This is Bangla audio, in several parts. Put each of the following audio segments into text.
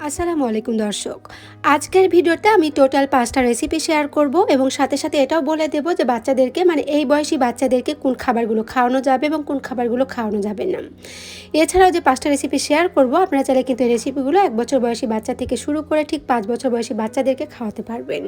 আসসালামু আলাইকুম দর্শক। আজকের ভিডিওতে আমি টোটাল পাঁচটা রেসিপি শেয়ার করব এবং সাথে সাথে এটাও বলে দেব যে বাচ্চাদেরকে মানে এই বয়সী বাচ্চাদেরকে কোন খাবারগুলো খাওয়ানো যাবে এবং কোন খাবারগুলো খাওয়ানো যাবে না। এছাড়াও যে পাঁচটা রেসিপি শেয়ার করব, আপনারা চাইলে কিন্তু এই রেসিপিগুলো এক বছর বয়সী বাচ্চা থেকে শুরু করে ঠিক পাঁচ বছর বয়সী বাচ্চাদেরকে খাওয়াতে পারবেন।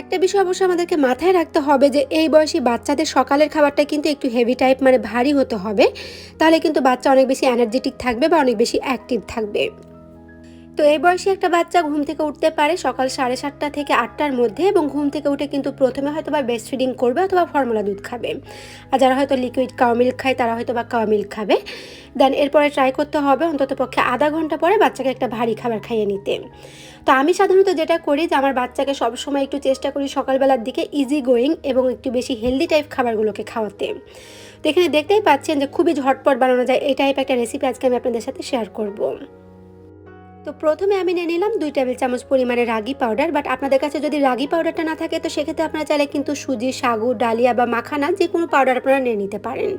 একটা বিষয় অবশ্যই আমাদেরকে মাথায় রাখতে হবে যে এই বয়সী বাচ্চাদের সকালের খাবারটা কিন্তু একটু হেভি টাইপ মানে ভারী হতে হবে। তাহলে কিন্তু বাচ্চা অনেক বেশি এনার্জেটিক থাকবে বা অনেক বেশি অ্যাক্টিভ থাকবে। তো এই বয়সে একটা বাচ্চা ঘুম থেকে উঠতে পারে সকাল সাড়ে সাতটা থেকে আটটার মধ্যে এবং ঘুম থেকে উঠে কিন্তু প্রথমে হয়তো বা ব্রেস্ট ফিডিং করবে অথবা ফর্মুলা দুধ খাবে। আর যারা হয়তো লিকুইড কাউ মিল্ক খায়, তারা হয়তো বা কাউ মিল্ক খাবে। দেন এরপরে ট্রাই করতে হবে অন্তত পক্ষে আধা ঘণ্টা পরে বাচ্চাকে একটা ভারী খাবার খাইয়ে নিতে। তো আমি সাধারণত যেটা করি যে আমার বাচ্চাকে সবসময় একটু চেষ্টা করি সকালবেলার দিকে ইজি গোয়িং এবং একটু বেশি হেলদি টাইপ খাবারগুলোকে খাওয়াতে। তো এখানে দেখতেই পাচ্ছেন যে খুবই ঝটপট বানানো যায়, এই টাইপ একটা রেসিপি আজকে আমি আপনাদের সাথে শেয়ার করব। তো প্রথমে আমি নিয়ে নিলাম দুই টেবিল চামচ পরিমাণে রাগি পাউডার বাট আপনাদের কাছে যদি রাগি পাউডারটা না থাকে, তো সেক্ষেত্রে আপনারা চাইলে কিন্তু সুজি, সাগু, ডালিয়া বা মাখানা যে কোনো পাউডার আপনারা নিয়ে নিতে পারেন।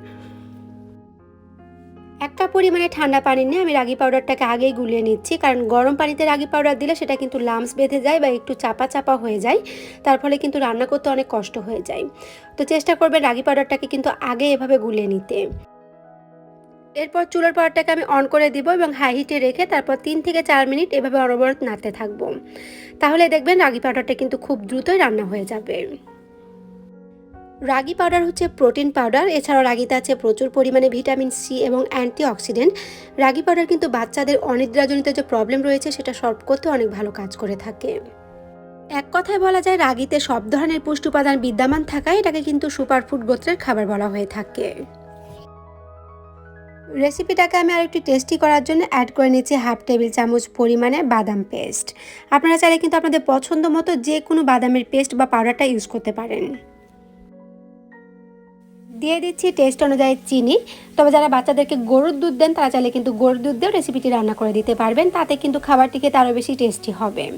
একটা পরিমাণে ঠান্ডা পানি নিয়ে আমি রাগি পাউডারটাকে আগেই গুলিয়ে নিচ্ছি, কারণ গরম পানিতে রাগি পাউডার দিলে সেটা কিন্তু লামস বেঁধে যায় বা একটু চাপা চাপা হয়ে যায়, তার ফলে কিন্তু রান্না করতে অনেক কষ্ট হয়ে যায়। তো চেষ্টা করবেন রাগি পাউডারটাকে কিন্তু আগে এভাবে গুলিয়ে নিতে। এরপর চুলোর পাওয়ারটাকে আমি অন করে দিব এবং হাই হিটে রেখে তারপর তিন থেকে চার মিনিট এভাবে অনবরত নাড়তে থাকব। তাহলে দেখবেন রাগি পাউডারটা কিন্তু খুব দ্রুতই রান্না হয়ে যাবে। রাগি পাউডার হচ্ছে প্রোটিন পাউডার, এছাড়াও রাগিতে আছে প্রচুর পরিমাণে ভিটামিন সি এবং অ্যান্টি অক্সিডেন্ট রাগি পাউডার কিন্তু বাচ্চাদের অনিদ্রাজনিত যে প্রবলেম রয়েছে, সেটা সলভ করতে অনেক ভালো কাজ করে থাকে। এক কথায় বলা যায়, রাগিতে সব ধরনের পুষ্টি উপাদান বিদ্যমান থাকায় এটাকে কিন্তু সুপারফুড গোত্রের খাবার বলা হয়ে থাকে। রেসিপিটাকে আমি আর একটু টেস্টি করার জন্য অ্যাড করে নিচ্ছি হাফ টেবিল চামচ পরিমাণে বাদাম পেস্ট আপনারা চাইলে কিন্তু আপনাদের পছন্দ মতো যে কোনো বাদামের পেস্ট বা পাউডারটা ইউজ করতে পারেন। দিয়ে দিচ্ছি টেস্ট অনুযায়ী চিনি। তবে যারা বাচ্চাদেরকে গরুর দুধ দেন, তারা চাইলে কিন্তু গরুর দুধ দিয়েও রেসিপিটি রান্না করে দিতে পারবেন। তাতে কিন্তু খাবারটি খেতে আরও বেশি টেস্টি হবে।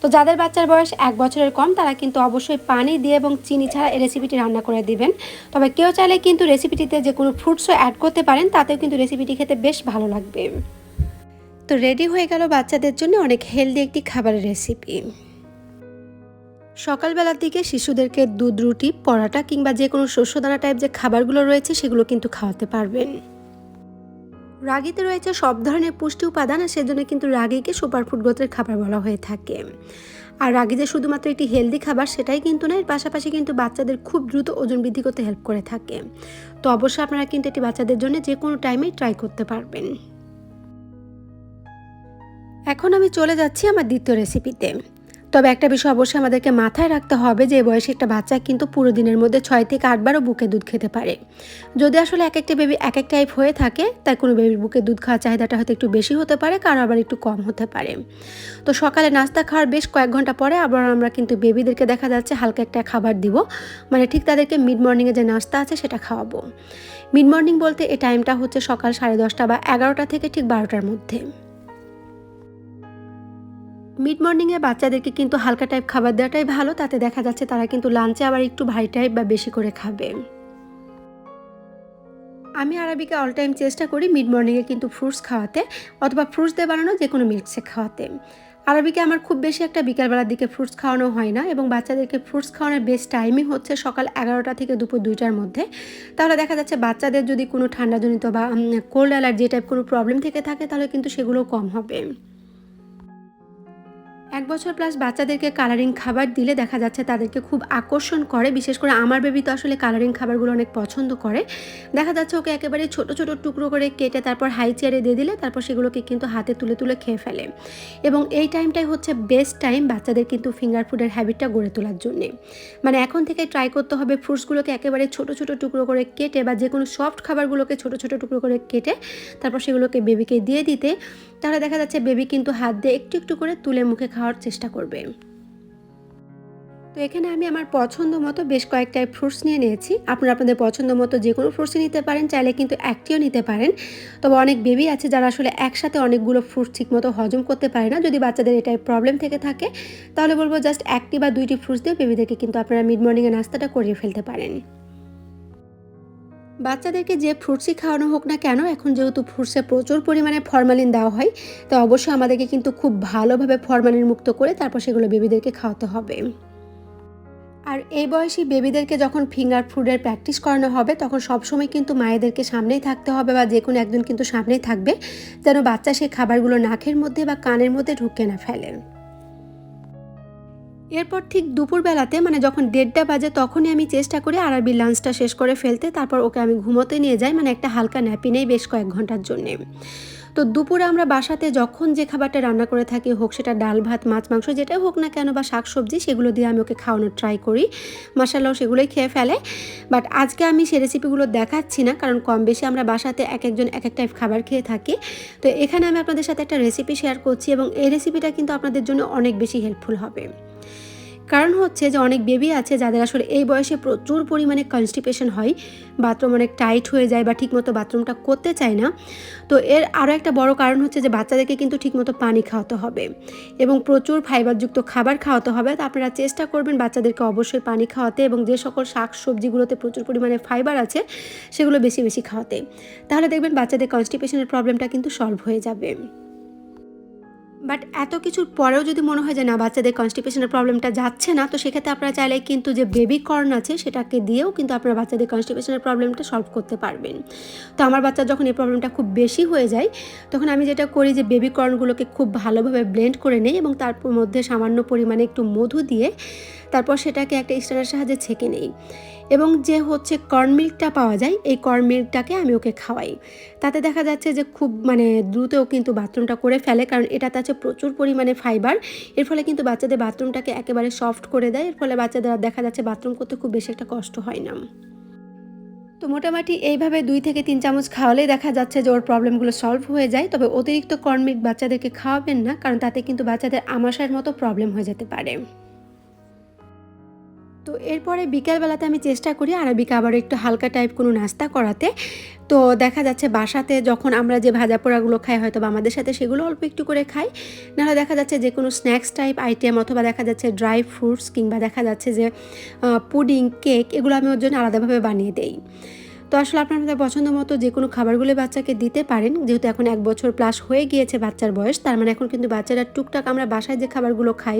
তো যাদের বাচ্চার বয়স এক বছরের কম, তারা কিন্তু অবশ্যই পানি দিয়ে এবং চিনি ছাড়া এই রেসিপিটি রান্না করে দিবেন। তবে কেউ চাইলে কিন্তু রেসিপিটিতে যে কোনো ফ্রুটসও অ্যাড করতে পারেন, তাতেও কিন্তু রেসিপিটি খেতে বেশ ভালো লাগবে। তো রেডি হয়ে গেল বাচ্চাদের জন্য অনেক হেলদি একটি খাবারের রেসিপি সকালবেলার দিকে শিশুদেরকে দুধ, রুটি, পরাটা কিংবা যে কোনো শস্যদানা টাইপ যে খাবারগুলো রয়েছে, সেগুলো কিন্তু খাওয়াতে পারবেন। রাগিতে রয়েছে সব ধরনের পুষ্টি উপাদান আর সেজন্য কিন্তু রাগিকে সুপারফুড গোত্রের খাবার বলা হয়ে থাকে। আর রাগি যে শুধুমাত্র একটি হেলদি খাবার সেটাই কিন্তু না এর পাশাপাশি কিন্তু বাচ্চাদের খুব দ্রুত ওজন বৃদ্ধি করতে হেল্প করে থাকে। তো অবশ্যই আপনারা কিন্তু এটি বাচ্চাদের জন্য যে কোনো টাইমেই ট্রাই করতে পারবেন। এখন আমি চলে যাচ্ছি আমার দ্বিতীয় রেসিপিতে তবে একটা বিষয় অবশ্যই আমাদেরকে মাথায় রাখতে হবে যে বয়সে একটা বাচ্চা কিন্তু পুরো দিনের মধ্যে ছয় থেকে আটবারও বুকে দুধ খেতে পারে। যদি আসলে এক একটা বেবি এক এক টাইপ হয়ে থাকে, তাই কোনো বেবির বুকে দুধ খাওয়ার চাহিদাটা হয়তো একটু বেশি হতে পারে, কারও আবার একটু কম হতে পারে। তো সকালে নাস্তা খাওয়ার বেশ কয়েক ঘণ্টা পরে আবার আমরা কিন্তু বেবিদেরকে দেখা যাচ্ছে হালকা একটা খাবার দিব। মানে ঠিক তাদেরকে মিড মর্নিংয়ে যে নাস্তা আছে সেটা খাওয়াবো। মিড মর্নিং বলতে এই টাইমটা হচ্ছে সকাল সাড়ে দশটা বা এগারোটা থেকে ঠিক বারোটার মধ্যে। মিড মর্নিংয়ে বাচ্চাদেরকে কিন্তু হালকা টাইপ খাবার দেওয়াটাই ভালো, তাতে দেখা যাচ্ছে তারা কিন্তু লাঞ্চে আবার একটু ভারী টাইপ বা বেশি করে খাবে। আমি আরবিকে অল টাইম চেষ্টা করি মিড মর্নিংয়ে কিন্তু ফ্রুটস খাওয়াতে, অথবা ফ্রুটস দিয়ে বানানো যে কোনো মিল্কশেক খাওয়াতে। আরবিকে আমার খুব বেশি একটা বিকালবেলার দিকে ফ্রুটস খাওয়ানো হয় না, এবং বাচ্চাদেরকে ফ্রুটস খাওয়ানোর বেস্ট টাইমই হচ্ছে সকাল এগারোটা থেকে দুপুর দুইটার মধ্যে। তাহলে দেখা যাচ্ছে বাচ্চাদের যদি কোনো ঠান্ডাজনিত বা কোল্ড অ্যালার্জি টাইপ কোনো প্রবলেম থেকে থাকে, তাহলে কিন্তু সেগুলো কম হবে। এক বছর প্লাস বাচ্চাদেরকে কালারিং খাবার দিলে দেখা যাচ্ছে তাদেরকে খুব আকর্ষণ করে। বিশেষ করে আমার বেবি তো আসলে কালারিং খাবারগুলো অনেক পছন্দ করে। দেখা যাচ্ছে ওকে একেবারে ছোট ছোট টুকরো করে কেটে তারপর হাই চেয়ারে দিয়ে দিলে তারপর সেগুলোকে কিন্তু হাতে তুলে তুলে খেয়ে ফেলে। এবং এই টাইমটাই হচ্ছে বেস্ট টাইম বাচ্চাদের কিন্তু ফিঙ্গার ফুডের হ্যাবিটটা গড়ে তোলার জন্যে। মানে এখন থেকে ট্রাই করতে হবে ফ্রুটসগুলোকে একেবারে ছোট ছোট টুকরো করে কেটে বা যে কোনো সফট খাবারগুলোকে ছোট ছোট টুকরো করে কেটে তারপর সেগুলোকে বেবিকে দিয়ে দিতে। তাহলে দেখা যাচ্ছে বেবি কিন্তু হাত দিয়ে একটু একটু করে তুলে মুখে খাওয়ার চেষ্টা করবে। তো এখানে আমি আমার পছন্দ মতো বেশ কয়েকটা ফ্রুটস নিয়ে নিয়েছি। আপনারা আপনাদের পছন্দ মতো যে কোনো ফ্রুটসই নিতে পারেন, চাইলে কিন্তু একটিও নিতে পারেন। তবে অনেক বেবি আছে যারা আসলে একসাথে অনেকগুলো ফ্রুটস ঠিকমতো হজম করতে পারে না। যদি বাচ্চাদের এটাই প্রবলেম থেকে থাকে, তাহলে বলব জাস্ট একটি বা দুইটি ফ্রুটস দিয়ে বেবিদেরকে কিন্তু আপনারা মিড মর্নিংয়ে নাস্তাটা করিয়ে ফেলতে পারেন। বাচ্চাদেরকে যে ফ্রুটসই খাওয়ানো হোক না কেন, এখন যেহেতু ফ্রুটসে প্রচুর পরিমাণে ফরমালিন দেওয়া হয়, তো অবশ্যই আমাদেরকে কিন্তু খুব ভালোভাবে ফরমালিন মুক্ত করে তারপর সেগুলো বেবিদেরকে খাওয়াতে হবে। আর এই বয়সী বেবিদেরকে যখন ফিঙ্গার ফুডের প্র্যাকটিস করানো হবে, তখন সবসময় কিন্তু মায়েদেরকে সামনেই থাকতে হবে বা যে কোনো একজন কিন্তু সামনেই থাকবে, যেন বাচ্চা সেই খাবারগুলো নাকের মধ্যে বা কানের মধ্যে ঢুকে না ফেলে। এরপর ঠিক দুপুরবেলাতে মানে যখন দেড়টা বাজে তখনই আমি চেষ্টা করি আরবির লাঞ্চটা শেষ করে ফেলতে, তারপর ওকে আমি ঘুমোতে নিয়ে যাই মানে একটা হালকা ন্যাপি নেই বেশ কয়েক ঘণ্টার জন্যে। তো দুপুরে আমরা বাসাতে যখন যে খাবারটা রান্না করে থাকি, হোক সেটা ডাল, ভাত, মাছ, মাংস, যেটাই হোক না কেন বা শাক সবজি সেগুলো দিয়ে আমি ওকে খাওয়ানোর ট্রাই করি। মশালাও সেগুলোই খেয়ে ফেলে। বাট আজকে আমি সে রেসিপিগুলো দেখাচ্ছি না, কারণ কম বেশি আমরা বাসাতে এক একজন এক এক টাইপ খাবার খেয়ে থাকি। তো এখানে আমি আপনাদের সাথে একটা রেসিপি শেয়ার করছি এবং এই রেসিপিটা কিন্তু আপনাদের জন্য অনেক বেশি হেল্পফুল হবে। কারণ হচ্ছে যে অনেক বেবি আছে যাদের আসলে এই বয়সে প্রচুর পরিমাণে কনস্টিপেশন হয় বাথরুম অনেক টাইট হয়ে যায় বা ঠিকমতো বাথরুমটা করতে চায় না। তো এর আরও একটা বড় কারণ হচ্ছে যে বাচ্চাদেরকে কিন্তু ঠিকমতো পানি খাওয়াতে হবে এবং প্রচুর ফাইবারযুক্ত খাবার খাওয়াতে হবে। তো আপনারা চেষ্টা করবেন বাচ্চাদেরকে অবশ্যই পানি খাওয়াতে এবং যে সকল শাক সবজিগুলোতে প্রচুর পরিমাণে ফাইবার আছে, সেগুলো বেশি বেশি খাওয়াতে। তাহলে দেখবেন বাচ্চাদের কনস্টিপেশনের প্রবলেমটা কিন্তু সলভ হয়ে যাবে। বাট এত কিছুর পরেও যদি মনে হয় যে না, বাচ্চাদের কনস্টিপেশনের প্রবলেমটা যাচ্ছে না, তো সেক্ষেত্রে আপনারা চাইলে কিন্তু যে বেবি কর্ন আছে, সেটাকে দিয়েও কিন্তু আপনারা বাচ্চাদের কনস্টিপেশনের প্রবলেমটা সলভ করতে পারবেন। তো আমার বাচ্চার যখন এই প্রবলেমটা খুব বেশি হয়ে যায়, তখন আমি যেটা করি যে বেবি কর্নগুলোকে খুব ভালোভাবে ব্লেন্ড করে নেই এবং তার মধ্যে সামান্য পরিমাণে একটু মধু দিয়ে তারপর সেটাকে একটা স্টারের সাহায্যে ছেঁকে নেই। এবং যে হচ্ছে কর্ন মিল্কটা পাওয়া যায়, এই কর্ন মিল্কটাকে আমি ওকে খাওয়াই। তাতে দেখা যাচ্ছে যে খুব মানে দ্রুতও কিন্তু বাথরুমটা করে ফেলে, কারণ এটাতে আছে প্রচুর পরিমাণে ফাইবার এর ফলে কিন্তু বাচ্চাদের বাথরুমটাকে একেবারে সফট করে দেয়, এর ফলে বাচ্চাদের দেখা যাচ্ছে বাথরুম করতে খুব বেশি একটা কষ্ট হয় না। তো মোটামুটি এইভাবে দুই থেকে তিন চামচ খাওয়ালেই দেখা যাচ্ছে যে ওর প্রবলেমগুলো সলভ হয়ে যায়। তবে অতিরিক্ত কর্নমিক বাচ্চাদেরকে খাওয়াবেন না, কারণ তাতে কিন্তু বাচ্চাদের আমাশার মতো প্রবলেম হয়ে যেতে পারে। তো এরপরে বিকেলবেলাতে আমি চেষ্টা করি আরবিকে আবার একটু হালকা টাইপ কোনো নাস্তা করাতে। তো দেখা যাচ্ছে বাসাতে যখন আমরা যে ভাজা পোড়াগুলো খাই, হয়তো বা আমাদের সাথে সেগুলো অল্প একটু করে খাই। নাহলে দেখা যাচ্ছে যে কোনো স্ন্যাক্স টাইপ আইটেম অথবা দেখা যাচ্ছে ড্রাই ফ্রুটস কিংবা দেখা যাচ্ছে যে পুডিং কেক এগুলো আমি ওর জন্য আলাদাভাবে বানিয়ে দেই। তো আসলে আপনাদের পছন্দ মতো যে কোনো খাবারগুলো বাচ্চাকে দিতে পারেন। যেহেতু এখন এক বছর প্লাস হয়ে গিয়েছে বাচ্চার বয়স, তার মানে এখন কিন্তু বাচ্চারা টুকটাক আমরা বাসায় যে খাবারগুলো খাই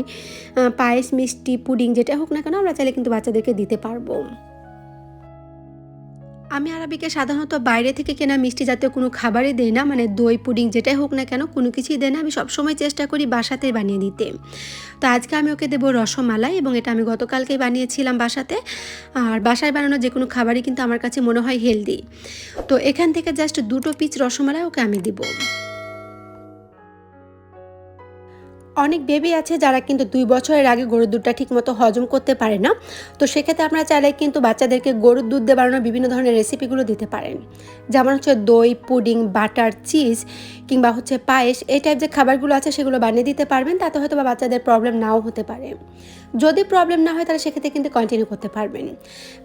পায়েস, মিষ্টি, পুডিং, যেটা হোক না কেন আমরা চাইলে কিন্তু বাচ্চাদেরকে দিতে পারব। আমি আরবিকে সাধারণত বাইরে থেকে কেনা মিষ্টি জাতীয় কোনো খাবারই দেই না মানে দই, পুডিং যেটাই হোক না কেন, কোনো কিছুই দেয় না। আমি সবসময় চেষ্টা করি বাসাতে বানিয়ে দিতে। তো আজকে আমি ওকে দেবো রসমালাই এবং এটা আমি গতকালকেই বানিয়েছিলাম বাসাতে। আর বাসায় বানানো যে কোনো খাবারই কিন্তু আমার কাছে মনে হয় হেলদি তো এখান থেকে জাস্ট দুটো পিচ রসমালাই ওকে আমি দিব। অনেক বেবি আছে যারা কিন্তু দুই বছরের আগে গরুর দুধটা ঠিকমতো হজম করতে পারে না। তো সেক্ষেত্রে আপনারা চাইলে কিন্তু বাচ্চাদেরকে গরুর দুধ দিয়ে বানানো বিভিন্ন ধরনের রেসিপিগুলো দিতে পারেন। যেমন হচ্ছে দই, পুডিং, বাটার, চিজ কিংবা হচ্ছে পায়েস, এই টাইপ যে খাবারগুলো আছে সেগুলো বানিয়ে দিতে পারবেন, তাতে হয়তো বা বাচ্চাদের প্রবলেম নাও হতে পারে। যদি প্রবলেম না হয় তাহলে সেক্ষেত্রে কিন্তু কন্টিনিউ করতে পারবেন।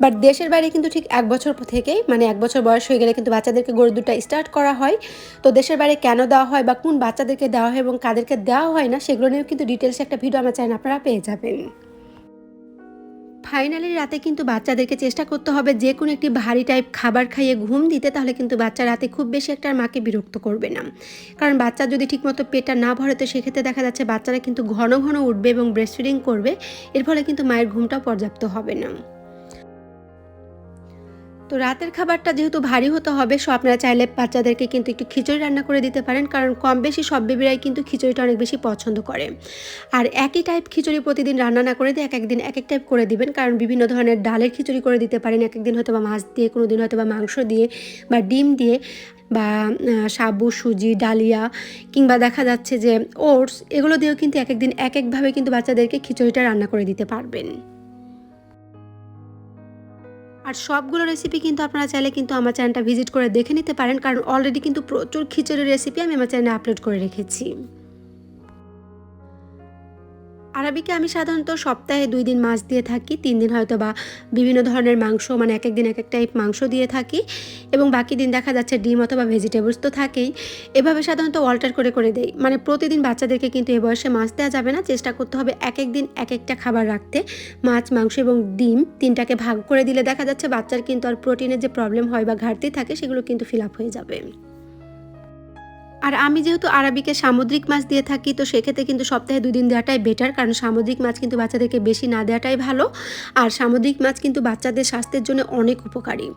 বাট দেশের বাইরে কিন্তু ঠিক এক বছর থেকেই মানে এক বছর বয়স হয়ে গেলে কিন্তু বাচ্চাদেরকে গরুর দুধটা স্টার্ট করা হয়। তো দেশের বাইরে কেন দেওয়া হয় বা কোন বাচ্চাদেরকে দেওয়া হয় এবং কাদেরকে দেওয়া হয় না, সেগুলো নিয়েও কিন্তু ডিটেলসে একটা ভিডিও আমার চ্যানেল আপনারা পেয়ে যাবেন। ফাইনালি রাতে কিন্তু বাচ্চাদেরকে চেষ্টা করতে হবে যে কোনো একটি ভারী টাইপ খাবার খাইয়ে ঘুম দিতে, তাহলে কিন্তু বাচ্চা রাতে খুব বেশি একটা মাকে বিরক্ত করবে না। কারণ বাচ্চা যদি ঠিকমতো পেটটা না ভরে, তো সেক্ষেত্রে দেখা যাচ্ছে বাচ্চারা কিন্তু ঘন ঘন উঠবে এবং ব্রেস্ট ফিডিং করবে। এর ফলে কিন্তু মায়ের ঘুমটাও পর্যাপ্ত হবে না। তো রাতের খাবারটা যেহেতু ভারী হতে হবে, সো আপনারা চাইলে বাচ্চাদেরকে কিন্তু একটু খিচুড়ি রান্না করে দিতে পারেন, কারণ কম বেশি সব বেবিরাই কিন্তু খিচুড়িটা অনেক বেশি পছন্দ করে। আর একই টাইপ খিচুড়ি প্রতিদিন রান্না না করে দিয়ে এক একদিন এক এক টাইপ করে দিবেন, কারণ বিভিন্ন ধরনের ডালের খিচুড়ি করে দিতে পারেন, এক একদিন হয়তো বা মাছ দিয়ে, কোনো দিন হয়তো বা মাংস দিয়ে বা ডিম দিয়ে বা সাবু, সুজি, ডালিয়া, কিংবা দেখা যাচ্ছে যে ওটস, এগুলো দিয়েও কিন্তু এক একদিন এক একভাবে কিন্তু বাচ্চাদেরকে খিচুড়িটা রান্না করে দিতে পারবেন। আর সবগুলো রেসিপি কিন্তু আপনারা চাইলে কিন্তু আমার চ্যানেলটা ভিজিট করে দেখে নিতে পারেন, কারণ অলরেডি কিন্তু প্রচুর খিচুড়ির রেসিপি আমি আমার চ্যানেলে আপলোড করে রেখেছি। আরবিকে আমি সাধারণত সপ্তাহে দুই দিন মাছ দিয়ে থাকি, তিন দিন হয়তো বা বিভিন্ন ধরনের মাংস মানে এক এক দিন এক এক টাইপ মাংস দিয়ে থাকি এবং বাকি দিন দেখা যাচ্ছে ডিম অথবা ভেজিটেবলস তো থাকেই। এভাবে সাধারণত অল্টার করে করে দেই। মানে প্রতিদিন বাচ্চাদেরকে কিন্তু এ বয়সে মাছ দেওয়া যাবে না, চেষ্টা করতে হবে এক এক দিন এক একটা খাবার রাখতে। মাছ, মাংস এবং ডিম তিনটাকে ভাগ করে দিলে দেখা যাচ্ছে বাচ্চার কিন্তু আর প্রোটিনের যে প্রবলেম হয় বা ঘাটতি থাকে সেগুলো কিন্তু ফিল আপ হয়ে যাবে। আর আমি যেহেতু আরবিকে সামুদ্রিক মাছ দিয়ে থাকি, তো সেক্ষেত্রে কিন্তু সপ্তাহে দুদিন দেওয়াটাই বেটার কারণ সামুদ্রিক মাছ কিন্তু বাচ্চাদেরকে বেশি না দেওয়াটাই ভালো। আর সামুদ্রিক মাছ কিন্তু বাচ্চাদের স্বাস্থ্যের জন্য অনেক উপকারী।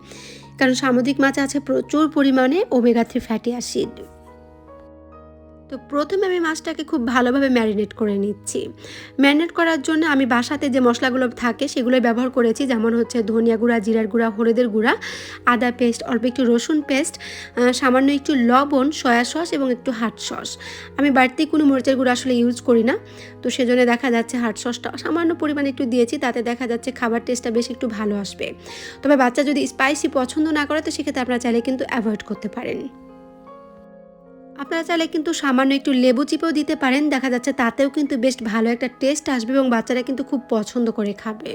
কারণ সামুদ্রিক মাছ আছে প্রচুর পরিমাণে ওমেগা থ্রি ফ্যাটি অ্যাসিড তো প্রথমে আমি মাছটাকে খুব ভালোভাবে ম্যারিনেট করে নিচ্ছি। ম্যারিনেট করার জন্য আমি বাসাতে যে মশলাগুলো থাকে সেগুলোই ব্যবহার করেছি, যেমন হচ্ছে ধনিয়া গুঁড়া, জিরার গুঁড়া, হলুদের গুঁড়া, আদা পেস্ট, অল্প একটু রসুন পেস্ট সামান্য একটু লবণ, সয়া সস এবং একটু হাট সস। আমি বাড়তি কোনো মরিচের গুঁড়ো আসলে ইউজ করি না, তো সেজন্য দেখা যাচ্ছে হাট সসটা সামান্য পরিমাণে একটু দিয়েছি, তাতে দেখা যাচ্ছে খাবার টেস্টটা বেশ একটু ভালো আসবে। তবে বাচ্চা যদি স্পাইসি পছন্দ না করে, তো সেক্ষেত্রে আপনারা চাইলে কিন্তু অ্যাভয়েড করতে পারেন। আপনারা চাইলে কিন্তু সামান্য একটু লেবু চিপেও দিতে পারেন। দেখা যাচ্ছে তাতেও কিন্তু বেশ ভালো একটা টেস্ট আসবে এবং বাচ্চারা কিন্তু খুব পছন্দ করে খাবে।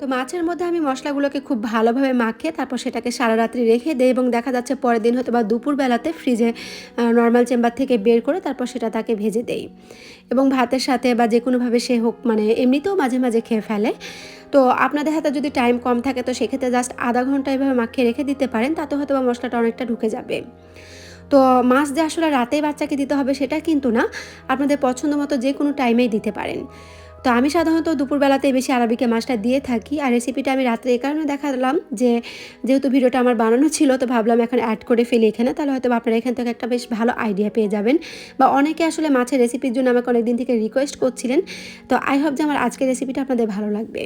তো মাছের মধ্যে আমি মশলাগুলোকে খুব ভালোভাবে মাখিয়ে তারপর সেটাকে সারা রাত্রি রেখে দিই এবং দেখা যাচ্ছে পরের দিন হয়তো বা দুপুরবেলাতে ফ্রিজে নর্মাল চেম্বার থেকে বের করে তারপর সেটা তাকে ভেজে দেই। এবং ভাতের সাথে বা যে কোনোভাবে সে হোক মানে এমনিতেও মাঝে মাঝে খেয়ে ফেলে। তো আপনাদের হাতে যদি টাইম কম থাকে তো সেক্ষেত্রে জাস্ট আধা ঘণ্টা এভাবে মাখিয়ে রেখে দিতে পারেন, তাতে হয়তো বা মশলাটা অনেকটা ঢুকে যাবে। তো মাছ যে আসলে রাতেই বাচ্চাকে দিতে হবে সেটা কিন্তু না, আপনাদের পছন্দ মতো যে কোনো টাইমেই দিতে পারেন। তো আমি সাধারণত দুপুরবেলাতে বেশি আরবিকে মাছটা দিয়ে থাকি। আর রেসিপিটা আমি রাত্রে এই কারণে দেখালাম যে, যেহেতু ভিডিওটা আমার বানানো ছিল, তো ভাবলাম এখন অ্যাড করে ফেলি এখানে। তাহলে হয়তো আপনারা এখান থেকে একটা বেশ ভালো আইডিয়া পেয়ে যাবেন। বা অনেকে আসলে মাছের রেসিপির জন্য আমাকে অনেকদিন থেকে রিকোয়েস্ট করছিলেন। তো আই হোপ যে আমার আজকের রেসিপিটা আপনাদের ভালো লাগবে।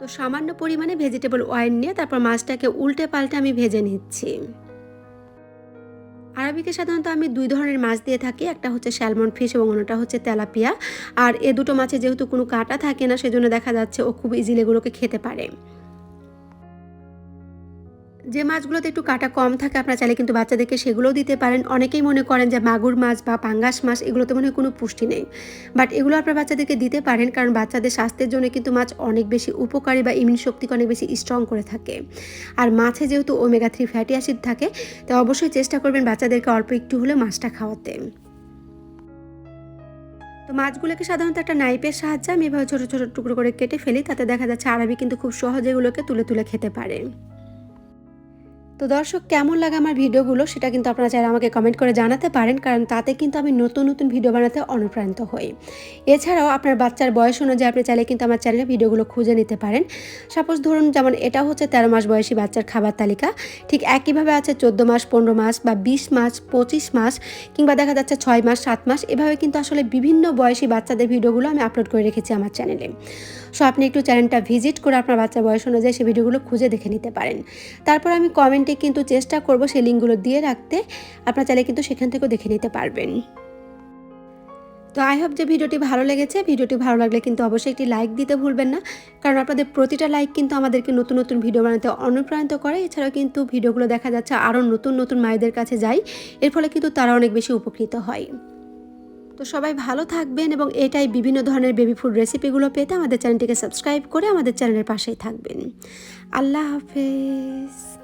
তো সামান্য পরিমাণে ভেজিটেবল অয়েল নিয়ে তারপর মাছটাকে উল্টে পাল্টে আমি ভেজে নিচ্ছি। আরবিকে সাধারণত আমি দুই ধরনের মাছ দিয়ে থাকি, একটা হচ্ছে স্যালমন ফিশ এবং অন্যটা হচ্ছে তেলাপিয়া। আর এ দুটো মাছে যেহেতু কোনো কাটা থাকে না, সেজন্য দেখা যাচ্ছে ও খুব ইজিলি এগুলোকে খেতে পারে। যে মাছগুলোতে একটু কাটা কম থাকে, আপনারা চাইলে কিন্তু বাচ্চাদেরকে সেগুলোও দিতে পারেন। অনেকেই মনে করেন যে মাগুর মাছ বা পাঙ্গাস মাছ, এগুলোতে মনে হয় কোনো পুষ্টি নেই। বাট এগুলো আপনার বাচ্চাদেরকে দিতে পারেন, কারণ বাচ্চাদের স্বাস্থ্যের জন্য কিন্তু মাছ অনেক বেশি উপকারী বা ইমিউন শক্তিকে অনেক বেশি স্ট্রং করে থাকে। আর মাছে যেহেতু ওমেগা থ্রি ফ্যাটি অ্যাসিড থাকে তাই অবশ্যই চেষ্টা করবেন বাচ্চাদেরকে অল্প একটু হলে মাছটা খাওয়াতে। তো মাছগুলোকে সাধারণত একটা নাইপের সাহায্যে আমি এভাবে ছোটো ছোটো টুকরো করে কেটে ফেলি, তাতে দেখা যাচ্ছে আরবি কিন্তু খুব সহজে এগুলোকে তুলে তুলে খেতে পারে। তো দর্শক, কেমন লাগে আমার ভিডিওগুলো সেটা কিন্তু আপনারা চাইলে আমাকে কমেন্ট করে জানাতে পারেন, কারণ তাতে কিন্তু আমি নতুন নতুন ভিডিও বানাতে অনুপ্রাণিত হই। এছাড়াও আপনার বাচ্চার বয়স অনুযায়ী আপনি চাইলে কিন্তু আমার চ্যানেলে ভিডিওগুলো খুঁজে নিতে পারেন। সাপোজ ধরুন, যেমন এটা হচ্ছে তেরো মাস বয়সী বাচ্চার খাবার তালিকা। ঠিক একইভাবে আছে চোদ্দ মাস, পনেরো মাস বা বিশ মাস, পঁচিশ মাস কিংবা দেখা যাচ্ছে ছয় মাস, সাত মাস। এভাবে কিন্তু আসলে বিভিন্ন বয়সী বাচ্চাদের ভিডিওগুলো আমি আপলোড করে রেখেছি আমার চ্যানেলে সো আপনি একটু চ্যানেলটা ভিজিট করে আপনার বাচ্চার বয়স অনুযায়ী সেই ভিডিওগুলো খুঁজে দেখে নিতে পারেন। তারপর আমি কমেন্টে কিন্তু চেষ্টা করব সেই লিঙ্কগুলো দিয়ে রাখতে। আপনার চাইলে কিন্তু সেখান থেকেও দেখে নিতে পারবেন। তো আই হোপ যে ভিডিওটি ভালো লেগেছে। ভিডিওটি ভালো লাগলে কিন্তু অবশ্যই একটি লাইক দিতে ভুলবেন না। কারণ আপনাদের প্রতিটা লাইক কিন্তু আমাদেরকে নতুন নতুন ভিডিও বানাতে অনুপ্রাণিত করে। এছাড়াও কিন্তু ভিডিওগুলো দেখা যাচ্ছে আরও নতুন নতুন মায়েদের কাছে যায় এর ফলে কিন্তু তারা অনেক বেশি উপকৃত হয়। তো সবাই ভালো থাকবেন এবং এটাই বিভিন্ন ধরনের বেবি ফুড রেসিপিগুলো পেতে আমাদের চ্যানেলটিকে সাবস্ক্রাইব করে আমাদের চ্যানেলের পাশেই থাকবেন। আল্লাহ হাফেজ।